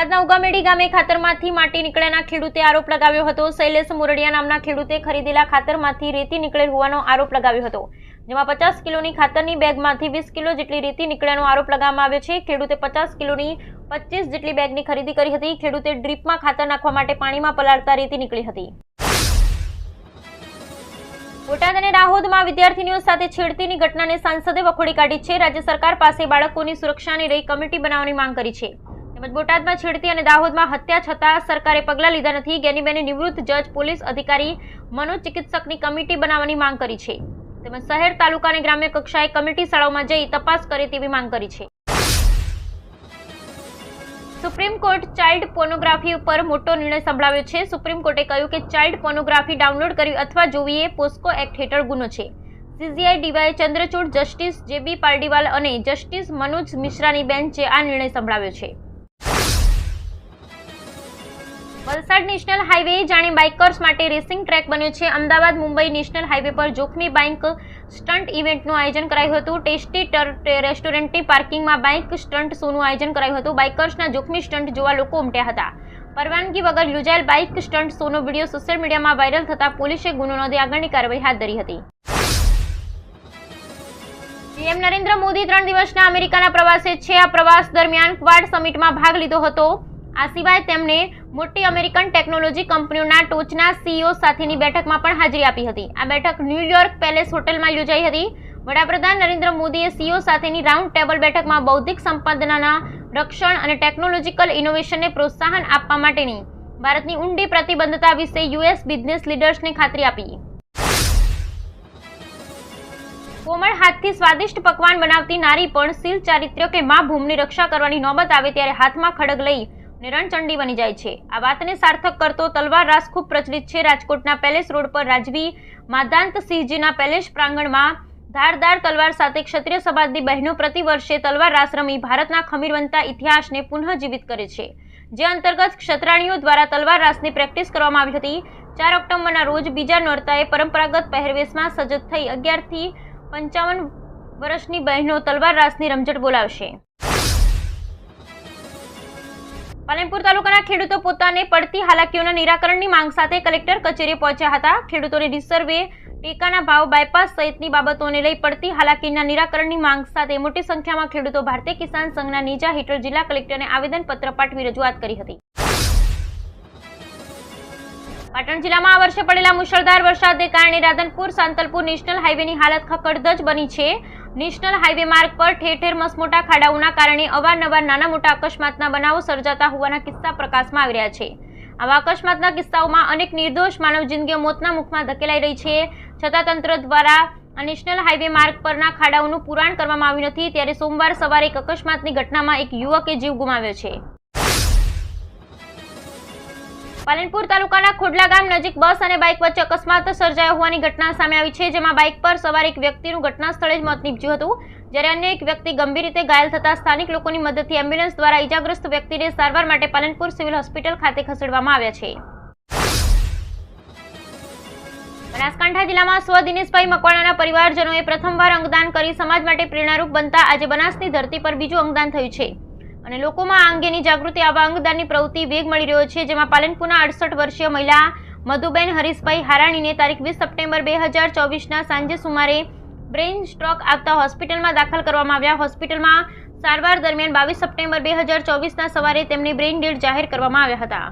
બોટાદના ઉગામેડી ગામે ખાતરમાંથી માટી નીકળ્યાના ખેડૂતે આરોપ લગાવ્યો હતો. શૈલેષ મુરડિયા નામના ખેડૂતે ખરીદેલા ખાતરમાંથી રેતી નીકળેલ હોવાનો આરોપ લગાવ્યો હતો. જેમાં પચાસ કિલોની ખાતરની બેગમાંથી વીસ કિલો જેટલી રેતી નીકળ્યાનો આરોપ લગાવવામાં આવ્યો છે. ખેડૂતે પચાસ કિલોની પચીસ જેટલી બેગની ખરીદી કરી હતી. ખેડૂતે ડ્રીપમાં ખાતર નાખવા માટે પાણીમાં પલાળતા રેતી નીકળી હતી. બોટાદ અને દાહોદમાં વિદ્યાર્થીનીઓ સાથે છેડતીની ઘટનાને સાંસદે વખોડી કાઢી છે. રાજ્ય સરકાર પાસે બાળકોની સુરક્ષાને રહી કમિટી બનાવવાની માંગ કરી છે. તેમજ બોટાદમાં છેડતી અને દાહોદમાં હત્યા છતાં સરકારે પગલાં લીધા નથી. ગેનીબેને નિવૃત્ત જજ, પોલીસ અધિકારી, મનોચિકિત્સકની કમિટી બનાવવાની માંગ કરી છે. તેમજ શહેર, તાલુકા અને ગ્રામ્ય કક્ષાએ કમિટી શાળાઓમાં જઈ તપાસ કરે તેવી માંગ કરી છે. સુપ્રીમ કોર્ટ ચાઇલ્ડ પોર્નોગ્રાફી ઉપર મોટો નિર્ણય સંભળાવ્યો છે. સુપ્રીમ કોર્ટે કહ્યું કે ચાઇલ્ડ પોર્નોગ્રાફી ડાઉનલોડ કરવી અથવા જોવી એ પોસ્કો એક્ટ હેઠળ ગુનો છે. CJI DY Chandrachud, justice JB Pardiwal અને જસ્ટિસ મનોજ મિશ્રાની બેન્ચે આ નિર્ણય સંભળાવ્યો છે. વલસાડ નેશનલ હાઈવે જાણે બાઇકર્સ માટે રેસિંગ ટ્રેક બન્યો છે. અમદાવાદ, મુંબઈ નેશનલ હાઈવે પર જોખમી બાઇક સ્ટન્ટ ઇવેન્ટનું આયોજન કરાયું હતું. ટેસ્ટી ટર રેસ્ટોરન્ટની પાર્કિંગમાં બાઇક સ્ટન્ટ શોનું આયોજન કરાયું હતું. બાઇકર્સના જોખમી સ્ટન્ટ જોવા લોકો ઉમટ્યા હતા. પરવાનગી વગર યોજાયેલ બાઇક સ્ટન્ટ શોનો વીડિયો સોશિયલ મીડિયામાં વાયરલ થતા પોલીસે ગુનો નોંધી આગળની કાર્યવાહી હાથ ધરી હતી. પીએમ નરેન્દ્ર મોદી ત્રણ દિવસના અમેરિકાના પ્રવાસે છે. આ પ્રવાસ દરમિયાન ક્વાડ સમિટમાં ભાગ લીધો હતો. આ સિવાય તેમણે મોટી અમેરિકન ટેકનોલોજી કંપનીઓના ટોચના સીઈઓ સાથેની બેઠકમાં પણ હાજરી આપી હતી. આ બેઠક ન્યૂયોર્ક પેલેસ હોટેલમાં યોજાઈ હતી. વડાપ્રધાન નરેન્દ્ર મોદીએ સીઈઓ સાથેની રાઉન્ડ ટેબલ બેઠકમાં બૌદ્ધિક સંપદના રક્ષણ અને ટેકનોલોજીકલ ઇનોવેશનને પ્રોત્સાહન આપવા માટેની ભારતની ઊંડી પ્રતિબદ્ધતા વિશે યુએસ બિઝનેસ લીડર્સને ખાતરી આપી. કોમળ હાથથી સ્વાદિષ્ટ પકવાન બનાવતી નારી પણ શીલ ચારિત્ર્ય કે મા ભૂમની રક્ષા કરવાની નોબત આવે ત્યારે હાથમાં ખડગ લઈ ને રણચંડી બની જાય છે. આ વાતને સાર્થક કરતો તલવાર રાસ ખૂબ પ્રચલિત છે. રાજકોટના પેલેસ રોડ પર રાજવી માધાંત સિંહજીના પેલેસ પ્રાંગણમાં ધારદાર તલવાર સાથે ક્ષત્રિય સમાજની બહેનો પ્રતિ વર્ષે તલવાર રાસ રમી ભારતના ખમીરવંતા ઇતિહાસને પુનઃજીવિત કરે છે. જે અંતર્ગત ક્ષત્રાણીઓ દ્વારા તલવાર રાસની પ્રેક્ટિસ કરવામાં આવી હતી. ચાર ઓક્ટોબરના રોજ બીજા નોરતાએ પરંપરાગત પહેરવેશમાં સજ્જ થઈ અગિયારથી પંચાવન વર્ષની બહેનો તલવાર રાસની રમઝટ બોલાવશે. પાલનપુર તાલુકાના ખેડૂતો પોતાને પડતી હાલાકીઓના નિરાકરણની માંગ સાથે કલેક્ટર કચેરીએ પહોંચ્યા હતા. ખેડૂતોને રિસર્વે ટેકાના ભાવ બાયપાસ સહિતની બાબતોને લઈ પડતી હાલાકીના નિરાકરણની માંગ સાથે મોટી સંખ્યામાં ખેડૂતો ભારતીય કિસાન સંઘના નીજા હેઠળ જિલ્લા કલેક્ટરને આવેદનપત્ર પાઠવી રજૂઆત કરી હતી. પાટણ જિલ્લામાં આ વર્ષે પડેલા મુશળધાર વરસાદને કારણે રાધનપુર, સાંતલપુર નેશનલ હાઈવેની હાલત ખકડધજ બની છે. નેશનલ હાઈવે માર્ગ પર ઠેર ઠેર મસમોટા ખાડાઓના કારણે અવારનવાર નાના મોટા અકસ્માતના બનાવો સર્જાતા હોવાના કિસ્સા પ્રકાશમાં આવી રહ્યા છે. આવા અકસ્માતના કિસ્સાઓમાં અનેક નિર્દોષ માનવ જિંદગીઓ મોતના મુખમાં ધકેલાઈ રહી છે. છતાં તંત્ર દ્વારા નેશનલ હાઈવે માર્ગ પરના ખાડાઓનું પુરાણ કરવામાં આવ્યું નથી. ત્યારે સોમવાર સવારે એક અકસ્માતની ઘટનામાં એક યુવકે જીવ ગુમાવ્યો છે. પાલનપુર તાલુકાના ખોડલા ગામ નજીક બસ અને બાઇક વચ્ચે અકસ્માત સર્જાયો હોવાની ઘટના સામે આવી છે, જેમાં બાઇક પર સવાર એક વ્યક્તિનું ઘટના સ્થળે જ મોત નીપજ્યું હતું. જ્યારે અન્ય એક વ્યક્તિ ગંભીર રીતે ઘાયલ થતા સ્થાનિક લોકોની મદદથી એમ્બ્યુલન્સ દ્વારા ઇજાગ્રસ્ત વ્યક્તિને સારવાર માટે પાલનપુર સિવિલ હોસ્પિટલ ખાતે ખસેડવામાં આવ્યા છે. બનાસકાંઠા જિલ્લામાં સ્વ દિનેશભાઈ મકવાણાના પરિવારજનોએ પ્રથમવાર અંગદાન કરી સમાજ માટે પ્રેરણારૂપ બનતા આજે બનાસની ધરતી પર બીજું અંગદાન થયું છે. અને લોકોમાં આ અંગેની જાગૃતિ આવવા અંગદાનની પ્રવૃત્તિ વેગ મળી રહ્યો છે, જેમાં પાલનપુરના અડસઠ વર્ષીય મહિલા મધુબેન હરીશભાઈ હારાણીને તારીખ વીસ સપ્ટેમ્બર બે હજાર ચોવીસના સાંજે સુમારે બ્રેઇન સ્ટ્રોક આવતા હોસ્પિટલમાં દાખલ કરવામાં આવ્યા. હોસ્પિટલમાં સારવાર દરમિયાન બાવીસ સપ્ટેમ્બર બે હજાર ચોવીસના સવારે તેમને બ્રેઇન ડેડ જાહેર કરવામાં આવ્યા હતા.